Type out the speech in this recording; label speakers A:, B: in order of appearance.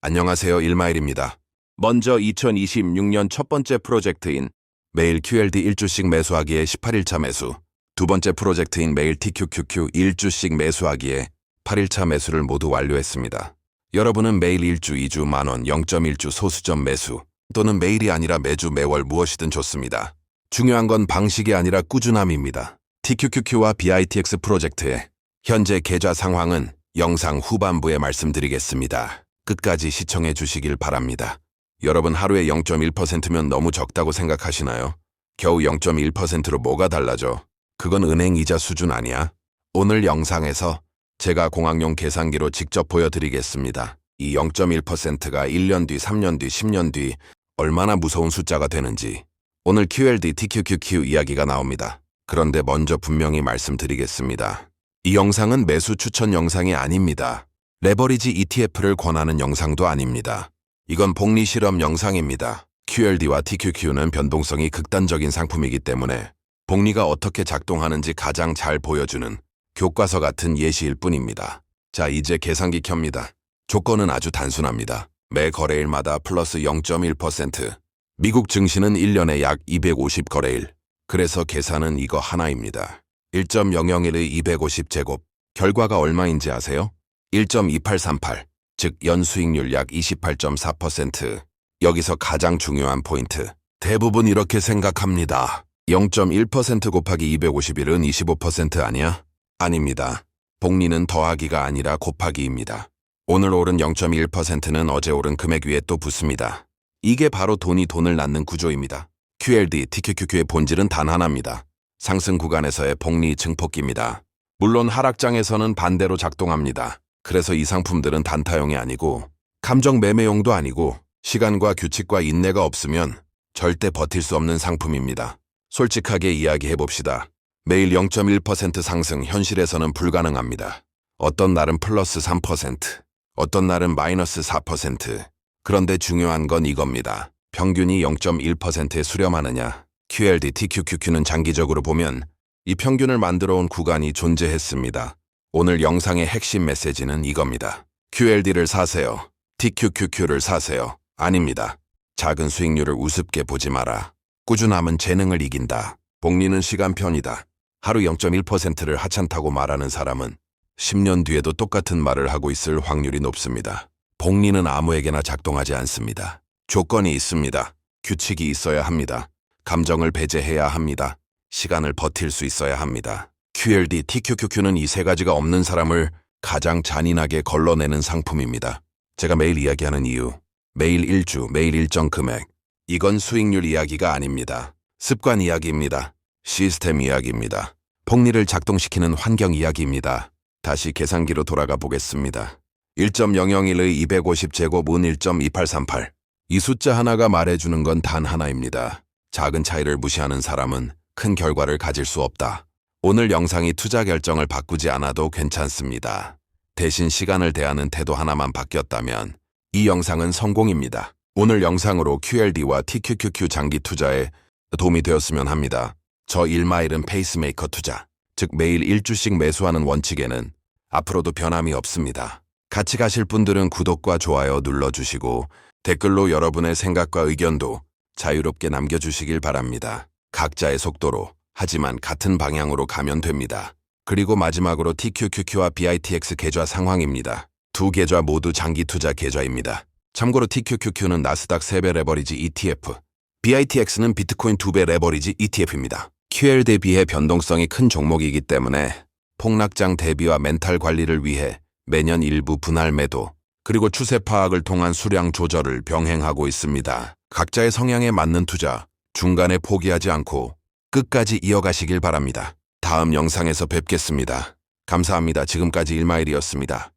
A: 안녕하세요. 일마일입니다. 먼저 2026년 첫 번째 프로젝트인 매일 QLD 1주씩 매수하기에 18일차 매수, 두 번째 프로젝트인 매일 TQQQ 1주씩 매수하기에 8일차 매수를 모두 완료했습니다. 여러분은 매일 1주, 2주 만원 0.1주 소수점 매수 또는 매일이 아니라 매주 매월 무엇이든 좋습니다. 중요한 건 방식이 아니라 꾸준함입니다. TQQQ와 BITX 프로젝트의 현재 계좌 상황은 영상 후반부에 말씀드리겠습니다. 끝까지 시청해 주시길 바랍니다. 여러분 하루에 0.1%면 너무 적다고 생각하시나요? 겨우 0.1%로 뭐가 달라져? 그건 은행 이자 수준 아니야? 오늘 영상에서 제가 공학용 계산기로 직접 보여드리겠습니다. 이 0.1%가 1년 뒤, 3년 뒤, 10년 뒤 얼마나 무서운 숫자가 되는지 오늘 QLD, TQQQ 이야기가 나옵니다. 그런데 먼저 분명히 말씀드리겠습니다. 이 영상은 매수 추천 영상이 아닙니다. 레버리지 ETF를 권하는 영상도 아닙니다. 이건 복리 실험 영상입니다. QLD와 TQQ는 변동성이 극단적인 상품이기 때문에 복리가 어떻게 작동하는지 가장 잘 보여주는 교과서 같은 예시일 뿐입니다. 자, 이제 계산기 켭니다. 조건은 아주 단순합니다. 매 거래일마다 플러스 0.1%. 미국 증시는 1년에 약 250 거래일. 그래서 계산은 이거 하나입니다. 1.001의 250 제곱. 결과가 얼마인지 아세요? 1.2838. 즉 연수익률 약 28.4%. 여기서 가장 중요한 포인트. 대부분 이렇게 생각합니다. 0.1% 곱하기 251은 25% 아니야? 아닙니다. 복리는 더하기가 아니라 곱하기입니다. 오늘 오른 0.1%는 어제 오른 금액 위에 또 붙습니다. 이게 바로 돈이 돈을 낳는 구조입니다. QLD, TQQQ의 본질은 단 하나입니다. 상승 구간에서의 복리 증폭기입니다. 물론 하락장에서는 반대로 작동합니다. 그래서 이 상품들은 단타용이 아니고 감정 매매용도 아니고 시간과 규칙과 인내가 없으면 절대 버틸 수 없는 상품입니다. 솔직하게 이야기해 봅시다. 매일 0.1% 상승 현실에서는 불가능합니다. 어떤 날은 플러스 3%, 어떤 날은 마이너스 4%. 그런데 중요한 건 이겁니다. 평균이 0.1%에 수렴하느냐. QLD, TQQQ는 장기적으로 보면 이 평균을 만들어 온 구간이 존재했습니다. 오늘 영상의 핵심 메시지는 이겁니다. QLD를 사세요. TQQQ를 사세요. 아닙니다. 작은 수익률을 우습게 보지 마라. 꾸준함은 재능을 이긴다. 복리는 시간편이다. 하루 0.1%를 하찮다고 말하는 사람은 10년 뒤에도 똑같은 말을 하고 있을 확률이 높습니다. 복리는 아무에게나 작동하지 않습니다. 조건이 있습니다. 규칙이 있어야 합니다. 감정을 배제해야 합니다. 시간을 버틸 수 있어야 합니다. QLD, TQQQ는 이 세 가지가 없는 사람을 가장 잔인하게 걸러내는 상품입니다. 제가 매일 이야기하는 이유, 매일 일주, 매일 일정 금액. 이건 수익률 이야기가 아닙니다. 습관 이야기입니다. 시스템 이야기입니다. 복리를 작동시키는 환경 이야기입니다. 다시 계산기로 돌아가 보겠습니다. 1.001의 250제곱은 1.2838. 이 숫자 하나가 말해주는 건 단 하나입니다. 작은 차이를 무시하는 사람은 큰 결과를 가질 수 없다. 오늘 영상이 투자 결정을 바꾸지 않아도 괜찮습니다. 대신 시간을 대하는 태도 하나만 바뀌었다면 이 영상은 성공입니다. 오늘 영상으로 QLD와 TQQQ 장기 투자에 도움이 되었으면 합니다. 저 일마일은 페이스메이커 투자, 즉 매일 1주씩 매수하는 원칙에는 앞으로도 변함이 없습니다. 같이 가실 분들은 구독과 좋아요 눌러주시고 댓글로 여러분의 생각과 의견도 자유롭게 남겨주시길 바랍니다. 각자의 속도로 하지만 같은 방향으로 가면 됩니다. 그리고 마지막으로 TQQQ와 BITX 계좌 상황입니다. 두 계좌 모두 장기 투자 계좌입니다. 참고로 TQQQ는 나스닥 3배 레버리지 ETF, BITX는 비트코인 2배 레버리지 ETF입니다. QL 대비해 변동성이 큰 종목이기 때문에 폭락장 대비와 멘탈 관리를 위해 매년 일부 분할 매도, 그리고 추세 파악을 통한 수량 조절을 병행하고 있습니다. 각자의 성향에 맞는 투자, 중간에 포기하지 않고 끝까지 이어가시길 바랍니다. 다음 영상에서 뵙겠습니다. 감사합니다. 지금까지 일마일이었습니다.